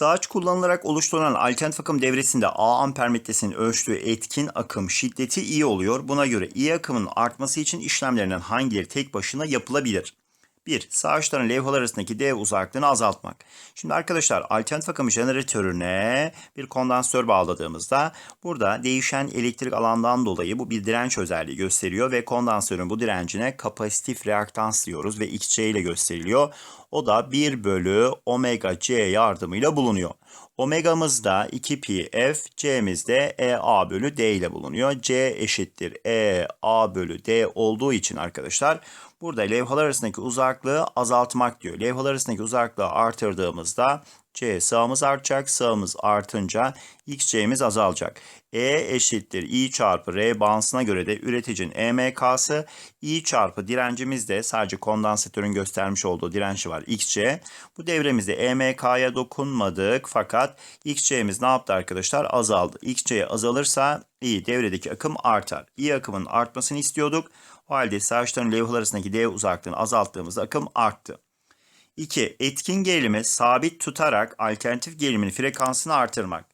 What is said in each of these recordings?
Sağaç kullanılarak oluşturulan alternatif akım devresinde A amper metresinin ölçtüğü etkin akım şiddeti iyi oluyor. Buna göre iyi akımın artması için işlemlerinden hangileri tek başına yapılabilir? 1. Sağaçların levhalar arasındaki dev uzaklığını azaltmak. Şimdi arkadaşlar alternatif akım jeneratörüne bir kondansatör bağladığımızda burada değişen elektrik alandan dolayı bu bir direnç özelliği gösteriyor ve kondansatörün bu direncine kapasitif reaktans diyoruz ve XC ile gösteriliyor. O da 1 bölü omega C yardımıyla bulunuyor. Omega'mız da 2 pi f, C'miz de E A bölü D ile bulunuyor. C eşittir E A bölü D olduğu için arkadaşlar burada levhalar arasındaki uzaklığı azaltmak diyor. Levhalar arasındaki uzaklığı artırdığımızda C sağımız artacak, sağımız artınca XC'miz azalacak. E eşittir I çarpı R bağıntısına göre de üreticinin EMK'sı I çarpı direncimiz de sadece kondansatörün göstermiş olduğu direnci var XC. Bu devremizde EMK'ya dokunmadık fakat XC'miz ne yaptı arkadaşlar? Azaldı. XC azalırsa I devredeki akım artar. I akımın artmasını istiyorduk. O halde saçların levhalar arasındaki dev uzaklığını azalttığımızda akım arttı. 2. Etkin gerilimi sabit tutarak alternatif gerilimin frekansını artırmak.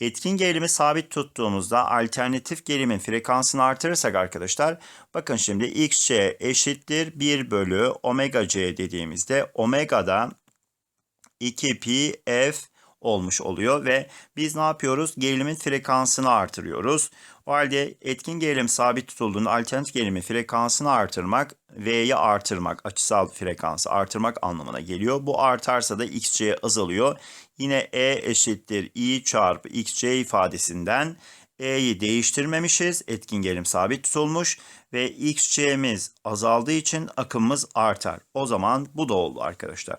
Etkin gerilimi sabit tuttuğumuzda alternatif gerilimin frekansını artırırsak arkadaşlar bakın şimdi xc eşittir 1 bölü omega c dediğimizde omega'da 2 pi f olmuş oluyor ve biz ne yapıyoruz? Gerilimin frekansını artırıyoruz. O halde etkin gerilim sabit tutulduğunda alternatif gerilimin frekansını artırmak V'yi artırmak, açısal frekansı artırmak anlamına geliyor. Bu artarsa da XC azalıyor. Yine E eşittir I çarpı XC ifadesinden E'yi değiştirmemişiz. Etkin gerilim sabit tutulmuş ve XC'miz azaldığı için akımımız artar. O zaman bu da oldu arkadaşlar.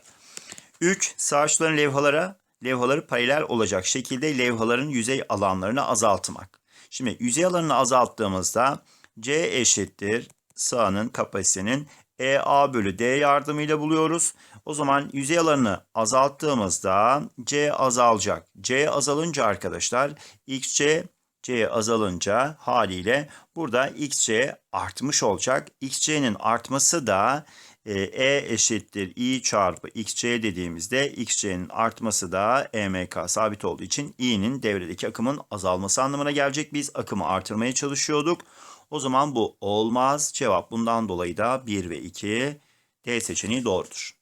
3. Sağaçların levhalara levhaları paralel olacak şekilde levhaların yüzey alanlarını azaltmak. Şimdi yüzey alanını azalttığımızda C eşittir sahanın kapasitenin EA bölü D yardımıyla buluyoruz. O zaman yüzey alanını azalttığımızda C azalacak. C azalınca arkadaşlar XC C azalınca haliyle burada XC artmış olacak. XC'nin artması da e eşittir i çarpı xc dediğimizde xc'nin artması da emk sabit olduğu için i'nin devredeki akımın azalması anlamına gelecek. Biz akımı artırmaya çalışıyorduk. O zaman bu olmaz. Cevap bundan dolayı da 1 ve 2 D seçeneği doğrudur.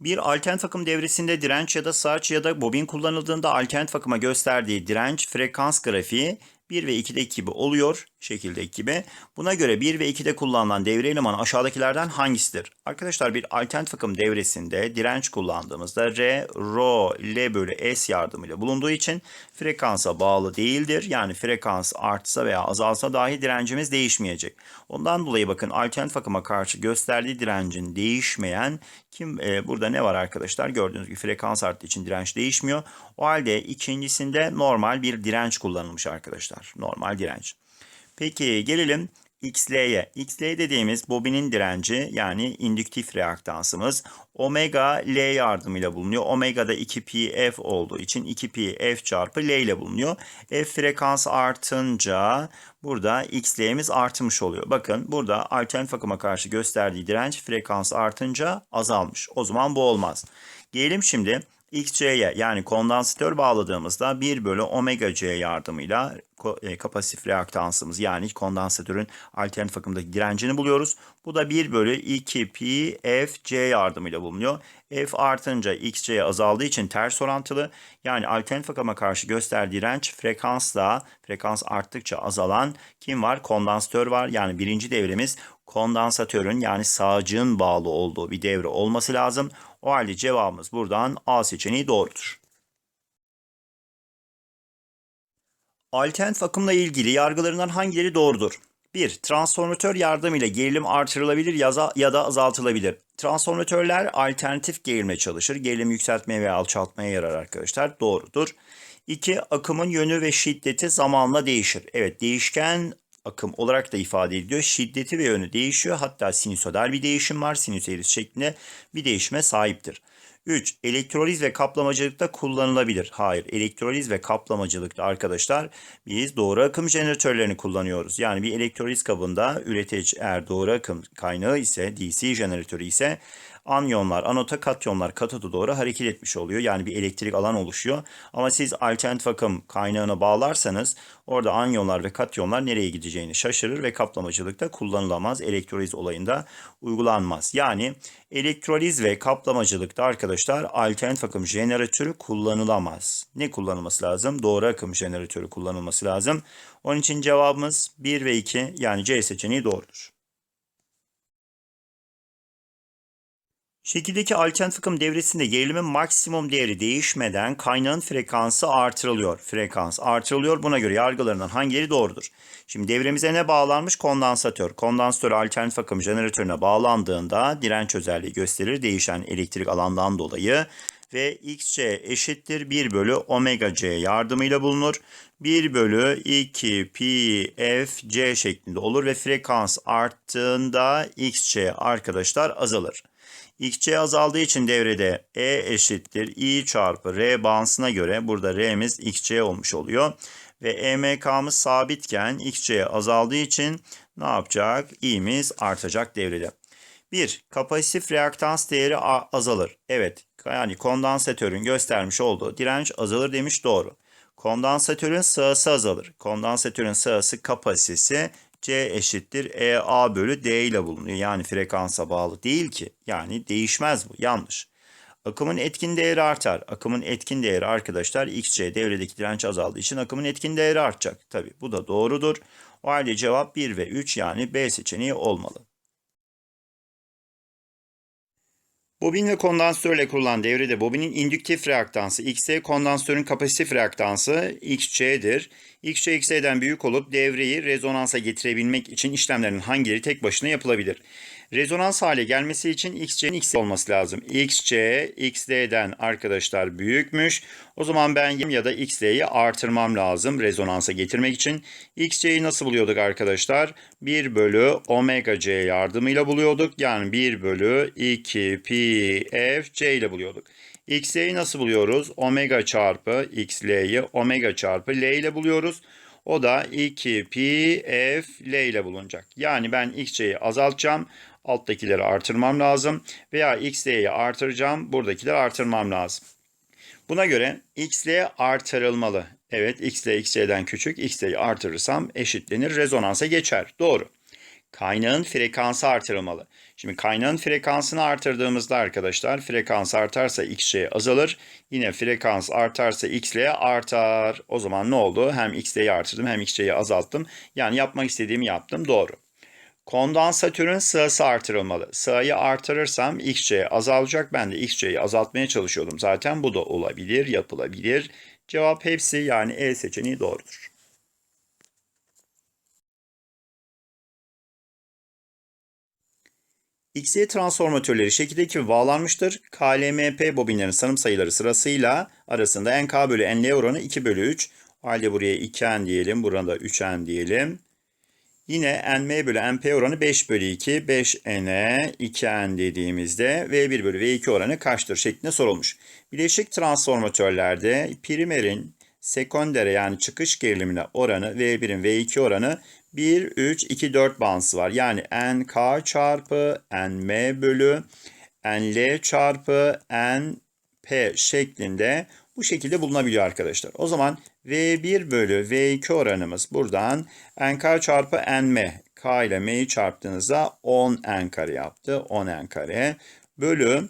Bir alternatif akım devresinde direnç ya da saç ya da bobin kullanıldığında alternatif akıma gösterdiği direnç frekans grafiği 1 ve 2'deki gibi oluyor. Şekildeki gibi. Buna göre 1 ve 2'de kullanılan devre elemanı aşağıdakilerden hangisidir? Arkadaşlar bir alternatif akım devresinde direnç kullandığımızda R, Rho, L bölü S yardımıyla bulunduğu için frekansa bağlı değildir. Yani frekans artsa veya azalsa dahi direncimiz değişmeyecek. Ondan dolayı bakın alternatif akıma karşı gösterdiği direncin değişmeyen kim e, burada ne var arkadaşlar? Gördüğünüz gibi frekans arttığı için direnç değişmiyor. O halde ikincisinde normal bir direnç kullanılmış arkadaşlar. Normal direnç. Peki gelelim XL'ye. XL dediğimiz bobinin direnci yani indüktif reaktansımız omega L yardımıyla bulunuyor. Omega da 2pi f olduğu için 2pi f çarpı L ile bulunuyor. F frekans artınca burada XL'miz artmış oluyor. Bakın burada alternatif akıma karşı gösterdiği direnç frekans artınca azalmış. O zaman bu olmaz. Gelelim şimdi XC'ye yani kondansatör bağladığımızda 1 bölü omega C yardımıyla e, kapasitif reaktansımız yani kondansatörün alternatif akımdaki direncini buluyoruz. Bu da 1 bölü 2 pi f c yardımıyla bulunuyor. F artınca xc azaldığı için ters orantılı. Yani alternatif akıma karşı gösterdiği direnç frekansla frekans arttıkça azalan kim var? Kondansatör var. Yani birinci devremiz kondansatörün yani sağcığın bağlı olduğu bir devre olması lazım. O halde cevabımız buradan A seçeneği doğrudur. Alternatif akımla ilgili yargılarından hangileri doğrudur? 1. Transformatör yardımıyla gerilim artırılabilir ya da azaltılabilir. Transformatörler alternatif gerilime çalışır. Gerilim yükseltmeye veya alçaltmaya yarar arkadaşlar. Doğrudur. 2. Akımın yönü ve şiddeti zamanla değişir. Evet değişken akım olarak da ifade ediliyor. Şiddeti ve yönü değişiyor. Hatta sinüsodal bir değişim var. Sinüs eğrisi şeklinde bir değişime sahiptir. 3. Elektroliz ve kaplamacılıkta kullanılabilir. Hayır, elektroliz ve kaplamacılıkta arkadaşlar biz doğru akım jeneratörlerini kullanıyoruz. Yani bir elektroliz kabında üretici eğer doğru akım kaynağı ise DC jeneratörü ise anyonlar anota, katyonlar katoda doğru hareket etmiş oluyor. Yani bir elektrik alan oluşuyor. Ama siz alternatif akım kaynağına bağlarsanız orada anyonlar ve katyonlar nereye gideceğini şaşırır ve kaplamacılıkta kullanılamaz. Elektroliz olayında uygulanmaz. Yani elektroliz ve kaplamacılıkta arkadaşlar alternatif akım jeneratörü kullanılamaz. Ne kullanılması lazım? Doğru akım jeneratörü kullanılması lazım. Onun için cevabımız 1 ve 2 yani C seçeneği doğrudur. Şekildeki alternatif akım devresinde gerilimin maksimum değeri değişmeden kaynağın frekansı artırılıyor. Frekans artırılıyor. Buna göre yargılarından hangileri doğrudur? Şimdi devremize ne bağlanmış? Kondansatör. Kondansatör alternatif akım jeneratörüne bağlandığında direnç özelliği gösterir değişen elektrik alandan dolayı ve xc eşittir 1 bölü omega c yardımıyla bulunur. 1 bölü 2 pi f c şeklinde olur ve frekans arttığında xc arkadaşlar azalır. Xc azaldığı için devrede e eşittir i çarpı r bağıntısına göre burada r'miz xc olmuş oluyor. Ve emk'mız sabitken xc azaldığı için ne yapacak? i'miz artacak devrede. 1. Kapasitif reaktans değeri azalır. Evet yani kondansatörün göstermiş olduğu direnç azalır demiş doğru. Kondansatörün sığası azalır. Kondansatörün sığası kapasitesi C eşittir EA bölü D ile bulunuyor. Yani frekansa bağlı değil ki. Yani değişmez bu. Yanlış. Akımın etkin değeri artar. Akımın etkin değeri arkadaşlar XC devredeki direnç azaldığı için akımın etkin değeri artacak. Tabi bu da doğrudur. O halde cevap 1 ve 3 yani B seçeneği olmalı. Bobin ve kondansatörle kurulan devrede bobinin indüktif reaktansı XC, kondansatörün kapasitif reaktansı XC'dir. XC XC'den büyük olup devreyi rezonansa getirebilmek için işlemlerin hangileri tek başına yapılabilir? Rezonans hale gelmesi için XC'nin X olması lazım. XC, XD'den arkadaşlar büyükmüş. O zaman ben ya da XD'yi artırmam lazım rezonansa getirmek için. XC'yi nasıl buluyorduk arkadaşlar? 1 bölü omega C yardımıyla buluyorduk. Yani 1 bölü 2 pi f C ile buluyorduk. XL'yi nasıl buluyoruz? Omega çarpı XL'yi omega çarpı L ile buluyoruz. O da 2 pi f L ile bulunacak. Yani ben XC'yi azaltacağım. Alttakileri artırmam lazım. Veya XL'yi artıracağım. Buradakileri artırmam lazım. Buna göre XL artırılmalı. Evet XL XC'den küçük. XL'yi artırırsam eşitlenir. Rezonansa geçer. Doğru. Kaynağın frekansı artırılmalı. Şimdi kaynağın frekansını artırdığımızda arkadaşlar frekans artarsa XC azalır. Yine frekans artarsa XL artar. O zaman ne oldu? Hem XL'yi artırdım hem XC'yi azalttım. Yani yapmak istediğimi yaptım. Doğru. Kondansatörün sığası artırılmalı. Sığayı artırırsam XC azalacak. Ben de XC'yi azaltmaya çalışıyordum. Zaten bu da olabilir, yapılabilir. Cevap hepsi yani E seçeneği doğrudur. XY transformatörleri şekildeki bağlanmıştır. KLMP bobinlerin sanım sayıları sırasıyla arasında NK bölü NL oranı 2 bölü 3. O halde buraya 2N diyelim. Burada 3N diyelim. Yine NM bölü NP oranı 5 bölü 2. 5N'e 2N dediğimizde V1 bölü V2 oranı kaçtır şeklinde sorulmuş. Bileşik transformatörlerde primerin sekondere yani çıkış gerilimine oranı V1'in V2 oranı 1, 3, 2, 4 bağıntısı var. Yani NK çarpı NM bölü NL çarpı NP şeklinde bu şekilde bulunabiliyor arkadaşlar. O zaman V1 bölü V2 oranımız buradan NK çarpı NM. K ile M'yi çarptığınızda 10 N kare yaptı. 10 N kare bölü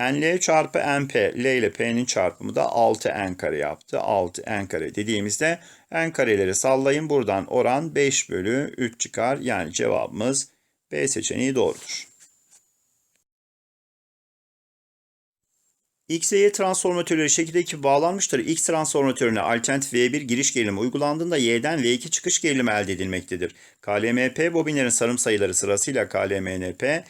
NL çarpı NP, L ile P'nin çarpımı da 6N kare yaptı. 6N kare dediğimizde N kareleri sallayın. Buradan oran 5 bölü 3 çıkar. Yani cevabımız B seçeneği doğrudur. XY transformatörleri şekildeki bağlanmıştır. X transformatörüne alternatif V1 giriş gerilimi uygulandığında Y'den V2 çıkış gerilimi elde edilmektedir. KLMP bobinlerin sarım sayıları sırasıyla KLMNP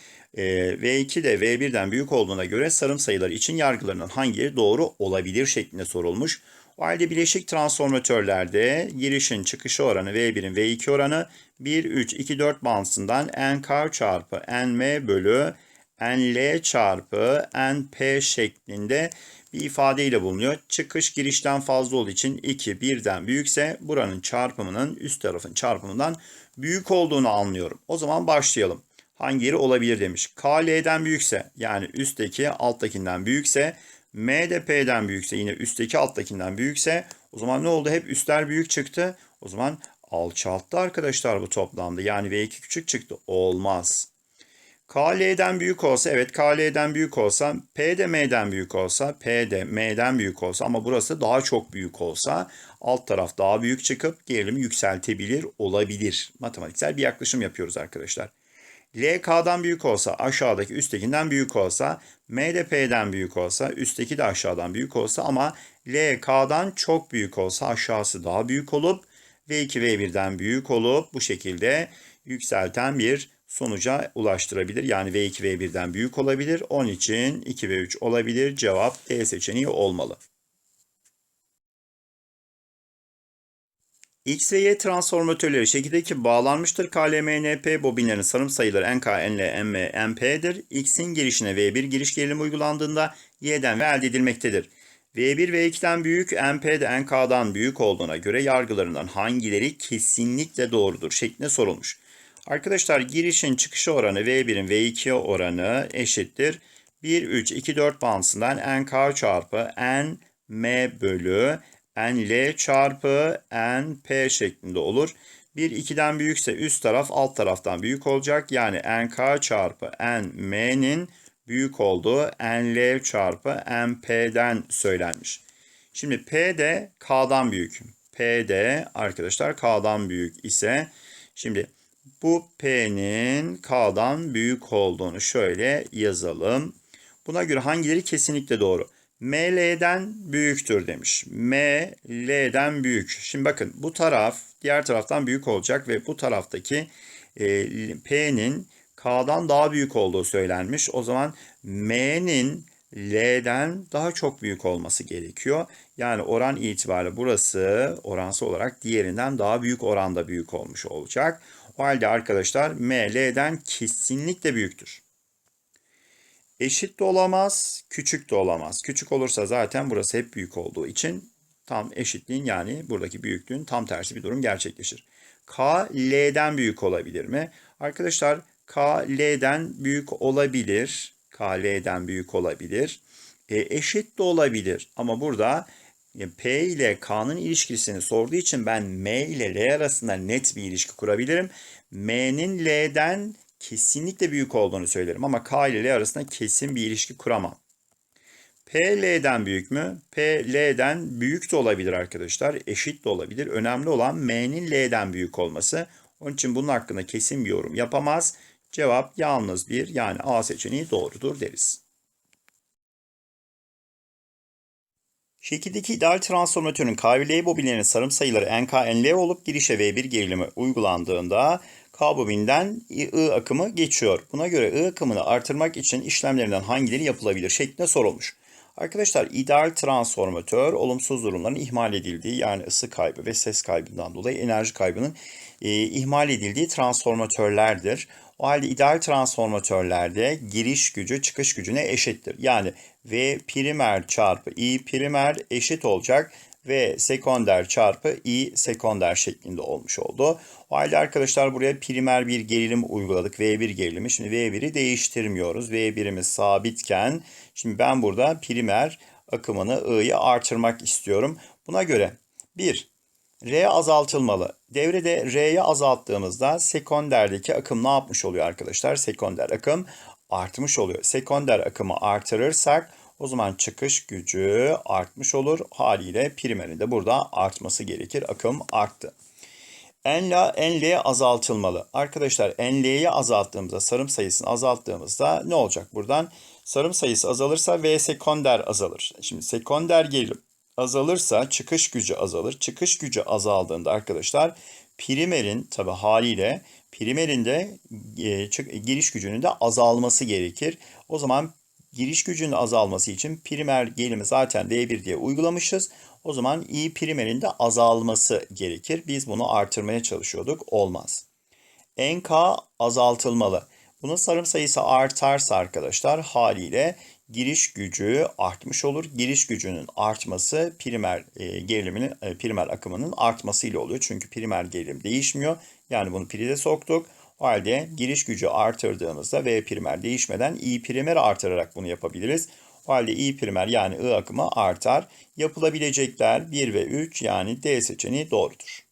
V2 de V1'den büyük olduğuna göre sarım sayıları için yargılarının hangileri doğru olabilir şeklinde sorulmuş. O halde bileşik transformatörlerde girişin çıkışı oranı V1'in V2 oranı 1, 3, 2, 4 bağıntısından NK çarpı NM bölü NL çarpı NP şeklinde bir ifadeyle bulunuyor. Çıkış girişten fazla olduğu için 2 1'den büyükse buranın çarpımının üst tarafın çarpımından büyük olduğunu anlıyorum. O zaman başlayalım. hangi yeri olabilir demiş. K L'den büyükse yani üstteki alttakinden büyükse M de P'den büyükse yine üstteki alttakinden büyükse o zaman ne oldu? Hep üstler büyük çıktı. O zaman alçalttı arkadaşlar bu toplamda. Yani V2 küçük çıktı. Olmaz. K L'den büyük olsa evet K L'den büyük olsa P de M'den büyük olsa P de M'den büyük olsa ama burası daha çok büyük olsa alt taraf daha büyük çıkıp gerilimi yükseltebilir olabilir. Matematiksel bir yaklaşım yapıyoruz arkadaşlar. L K'dan büyük olsa aşağıdaki üsttekinden büyük olsa M de P'den büyük olsa üstteki de aşağıdan büyük olsa ama L K'dan çok büyük olsa aşağısı daha büyük olup V2 V1'den büyük olup bu şekilde yükselten bir sonuca ulaştırabilir. Yani V2 V1'den büyük olabilir. Onun için 2 ve 3 olabilir. Cevap D seçeneği olmalı. X ve Y transformatörleri şekildeki bağlanmıştır. KLMNP bobinlerin sarım sayıları NK, NL, NM, NP'dir. X'in girişine V1 giriş gerilimi uygulandığında Y'den ve elde edilmektedir. V1 V2'den büyük, NP de NK'dan büyük olduğuna göre yargılarından hangileri kesinlikle doğrudur şeklinde sorulmuş. Arkadaşlar girişin çıkışı oranı V1'in V2 oranı eşittir. 1, 3, 2, 4 bağıntısından NK çarpı NM bölü NL çarpı NP şeklinde olur. 1 2'den büyükse üst taraf alt taraftan büyük olacak. Yani NK çarpı NM'nin büyük olduğu NL çarpı NP'den söylenmiş. Şimdi P de K'dan büyük. P de arkadaşlar K'dan büyük ise şimdi bu P'nin K'dan büyük olduğunu şöyle yazalım. Buna göre hangileri kesinlikle doğru? M L'den büyüktür demiş. M L'den büyük. Şimdi bakın bu taraf diğer taraftan büyük olacak ve bu taraftaki e, P'nin K'dan daha büyük olduğu söylenmiş. O zaman M'nin L'den daha çok büyük olması gerekiyor. Yani oran itibariyle burası oransı olarak diğerinden daha büyük oranda büyük olmuş olacak. O halde arkadaşlar M L'den kesinlikle büyüktür. Eşit de olamaz, küçük de olamaz. Küçük olursa zaten burası hep büyük olduğu için tam eşitliğin yani buradaki büyüklüğün tam tersi bir durum gerçekleşir. K L'den büyük olabilir mi? Arkadaşlar K L'den büyük olabilir. K L'den büyük olabilir. E, eşit de olabilir ama burada P ile K'nın ilişkisini sorduğu için ben M ile L arasında net bir ilişki kurabilirim. M'nin L'den kesinlikle büyük olduğunu söylerim ama K ile L arasında kesin bir ilişki kuramam. P L'den büyük mü? P L'den büyük de olabilir arkadaşlar. Eşit de olabilir. Önemli olan M'nin L'den büyük olması. Onun için bunun hakkında kesin bir yorum yapamaz. Cevap yalnız bir yani A seçeneği doğrudur deriz. Şekildeki ideal transformatörün K ve L bobinlerinin sarım sayıları NK, NL olup girişe V1 gerilimi uygulandığında K bobinden I akımı geçiyor. Buna göre I akımını artırmak için işlemlerinden hangileri yapılabilir şeklinde sorulmuş. Arkadaşlar ideal transformatör olumsuz durumların ihmal edildiği yani ısı kaybı ve ses kaybından dolayı enerji kaybının e, ihmal edildiği transformatörlerdir. O halde ideal transformatörlerde giriş gücü çıkış gücüne eşittir. Yani V primer çarpı I primer eşit olacak ve sekonder çarpı I sekonder şeklinde olmuş oldu. O halde arkadaşlar buraya primer bir gerilim uyguladık. V1 gerilimi. Şimdi V1'i değiştirmiyoruz. V1'imiz sabitken şimdi ben burada primer akımını I'yi artırmak istiyorum. Buna göre 1. R azaltılmalı. Devrede R'yi azalttığımızda sekonderdeki akım ne yapmış oluyor arkadaşlar? Sekonder akım artmış oluyor. Sekonder akımı artırırsak o zaman çıkış gücü artmış olur. Haliyle primerin de burada artması gerekir. Akım arttı. Nla Nl azaltılmalı. Arkadaşlar Nl'yi azalttığımızda, sarım sayısını azalttığımızda ne olacak buradan? Sarım sayısı azalırsa V sekonder azalır. Şimdi sekonder gerilim azalırsa çıkış gücü azalır. Çıkış gücü azaldığında arkadaşlar primerin tabi haliyle primerin de e, giriş gücünün de azalması gerekir. O zaman giriş gücünün azalması için primer gerilimi zaten D1 diye uygulamışız. O zaman I primerin de azalması gerekir. Biz bunu artırmaya çalışıyorduk. Olmaz. NK azaltılmalı. Bunun sarım sayısı artarsa arkadaşlar haliyle giriş gücü artmış olur. Giriş gücünün artması primer e, geriliminin e, primer akımının artmasıyla oluyor. Çünkü primer gerilim değişmiyor. Yani bunu prize soktuk. O halde giriş gücü artırdığımızda V primer değişmeden I primer artırarak bunu yapabiliriz. O halde I primer yani I akımı artar. Yapılabilecekler 1 ve 3 yani D seçeneği doğrudur.